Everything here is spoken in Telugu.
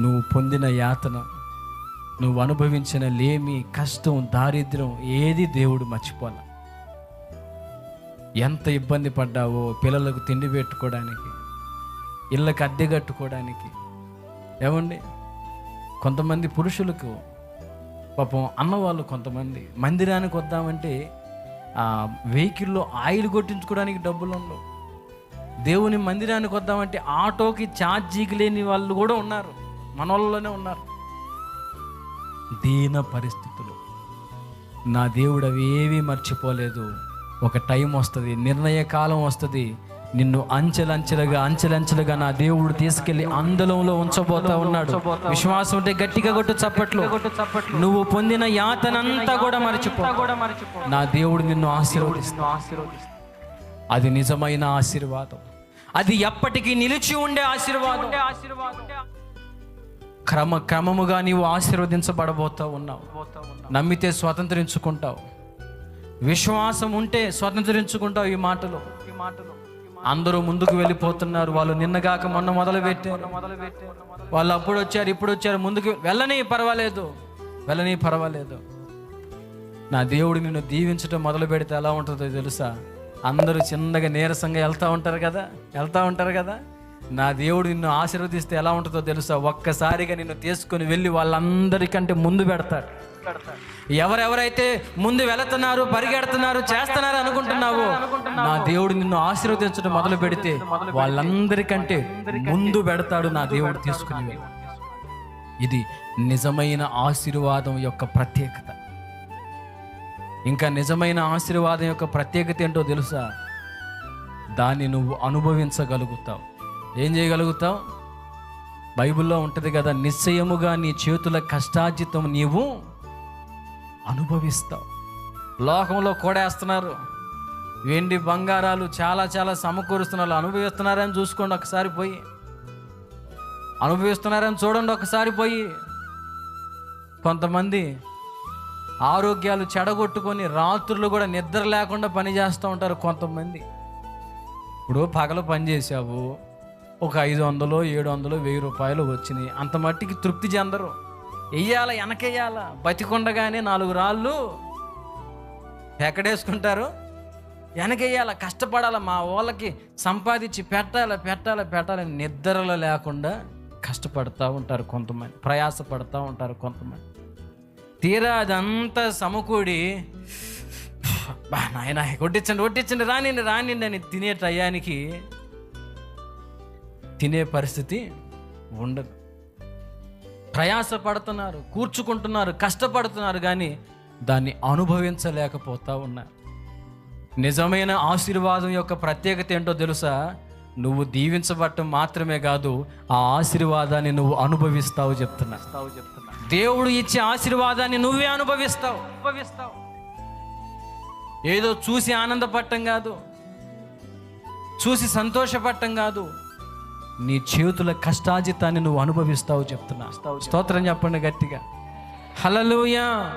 నువ్వు పొందిన యాతన నువ్వు అనుభవించిన లేమి కష్టం దారిద్ర్యం ఏది దేవుడు మర్చిపోలే. ఎంత ఇబ్బంది పడ్డావో పిల్లలకు తిండి పెట్టుకోవడానికి ఇళ్ళకి అద్దె కట్టుకోవడానికి. ఏమండి? కొంతమంది పురుషులకు పాపం అన్నవాళ్ళు కొంతమంది మందిరానికి వద్దామంటే వెహికల్లో ఆయిల్ కొట్టించుకోవడానికి డబ్బులు ఉండవు. దేవుని మందిరానికి వద్దామంటే ఆటోకి ఛార్జీకి లేని వాళ్ళు కూడా ఉన్నారు. మన వాళ్ళలోనే ఉన్నారు. దీన పరిస్థితులు. నా దేవుడు అవి ఏవీ మర్చిపోలేదు. ఒక టైం వస్తుంది నిర్ణయ కాలం వస్తుంది. నిన్ను అంచెలంచెలుగా అంచెలంచెలుగా నా దేవుడు తీసుకెళ్ళి అందలంలో ఉంచబోతా ఉన్నాడు. విశ్వాసం ఉంటే గట్టిగా కొట్టు చప్పట్లు. నువ్వు పొందిన యాతనంతా కూడా మర్చిపో. నా దేవుడు నిన్ను ఆశీర్వదిస్తా అది నిజమైన ఆశీర్వాదం. అది ఎప్పటికీ నిలిచి ఉండే ఆశీర్వాదం. క్రమ క్రమముగా నీవు ఆశీర్వదించబడబోతా ఉన్నావు. నమ్మితే స్వతంత్రించుకుంటావు. విశ్వాసం ఉంటే స్వతంత్రించుకుంటావు ఈ మాటలు. ఈ మాటలు అందరూ ముందుకు వెళ్ళిపోతున్నారు. వాళ్ళు నిన్నగాక మొన్న మొదలు పెట్టారు వాళ్ళు అప్పుడు వచ్చారు ఇప్పుడు వచ్చారు ముందుకు వెళ్ళని పర్వాలేదు. వెళ్ళని పర్వాలేదు. నా దేవుడు నిన్ను దీవించడం మొదలు పెడితే ఎలా ఉంటుందో తెలుసా? అందరూ చిన్నగా నీరసంగా వెళ్తూ ఉంటారు కదా? వెళ్తూ ఉంటారు కదా? నా దేవుడు నిన్ను ఆశీర్వదిస్తే ఎలా ఉంటుందో తెలుసా? ఒక్కసారిగా నిన్ను తీసుకొని వెళ్ళి వాళ్ళందరికంటే ముందు పెడతారు. ఎవరెవరైతే ముందు వెళుతున్నారు పరిగెడుతున్నారు చేస్తున్నారు అనుకుంటున్నావో నా దేవుడు నిన్ను ఆశీర్వదించడం మొదలు పెడితే వాళ్ళందరికంటే ముందు పెడతాడు నా దేవుడు తీసుకుని ఇది నిజమైన ఆశీర్వాదం యొక్క ప్రత్యేకత. ఇంకా నిజమైన ఆశీర్వాదం యొక్క ప్రత్యేకత ఏంటో తెలుసా? దాన్ని నువ్వు అనుభవించగలుగుతావు. ఏం చేయగలుగుతావు? బైబిల్లో ఉంటుంది కదా నిశ్చయముగా నీ చేతుల కష్టార్జితం నీవు అనుభవిస్తావు. లోకంలో కొడేస్తున్నారు. వెండి బంగారాలు చాలా చాలా సమకూరుస్తున్నారు అనుభవిస్తున్నారని చూసుకోండి ఒకసారి పోయి. అనుభవిస్తున్నారని చూడండి ఒకసారి పోయి. కొంతమంది ఆరోగ్యాలు చెడగొట్టుకొని రాత్రులు కూడా నిద్ర లేకుండా పని చేస్తూ ఉంటారు కొంతమంది. ఇప్పుడు పగలు పని చేసావు ఒక ఐదు వందలు ఏడు వందలు వెయ్యి రూపాయలు వచ్చినాయి. అంత మట్టికి తృప్తి చెందరు. వెయ్యాల వెనకేయాల బతికుండగానే నాలుగు రాళ్ళు ఎక్కడేసుకుంటారు? వెనకేయాల కష్టపడాల. మా వాళ్ళకి సంపాదించి పెట్టాలి పెట్టాలి పెట్టాలి నిద్రలో లేకుండా కష్టపడుతూ ఉంటారు కొంతమంది. ప్రయాసపడుతూ ఉంటారు కొంతమంది. తీరా అదంతా సమకూడి బా నాయన కొట్టించండి కొట్టించండి రానిండి రానిండి అని తినే టయానికి తినే పరిస్థితి ఉండదు. ప్రయాస పడుతున్నారు కూర్చుకుంటున్నారు కష్టపడుతున్నారు కానీ దాన్ని అనుభవించలేకపోతా ఉన్నారు. నిజమైన ఆశీర్వాదం యొక్క ప్రత్యేకత ఏంటో తెలుసా? నువ్వు దీవించబట్టం మాత్రమే కాదు ఆ ఆశీర్వాదాన్ని నువ్వు అనుభవిస్తావు చెప్తున్నా చెప్తున్నా. దేవుడు ఇచ్చే ఆశీర్వాదాన్ని నువ్వే అనుభవిస్తావు. అనుభవిస్తావు. ఏదో చూసి ఆనందపడటం కాదు చూసి సంతోషపడటం కాదు నీ చేతుల కష్టాజితాన్ని నువ్వు అనుభవిస్తావు చెప్తున్నా. స్తోత్రం చెప్పండి గట్టిగా. హలలుయా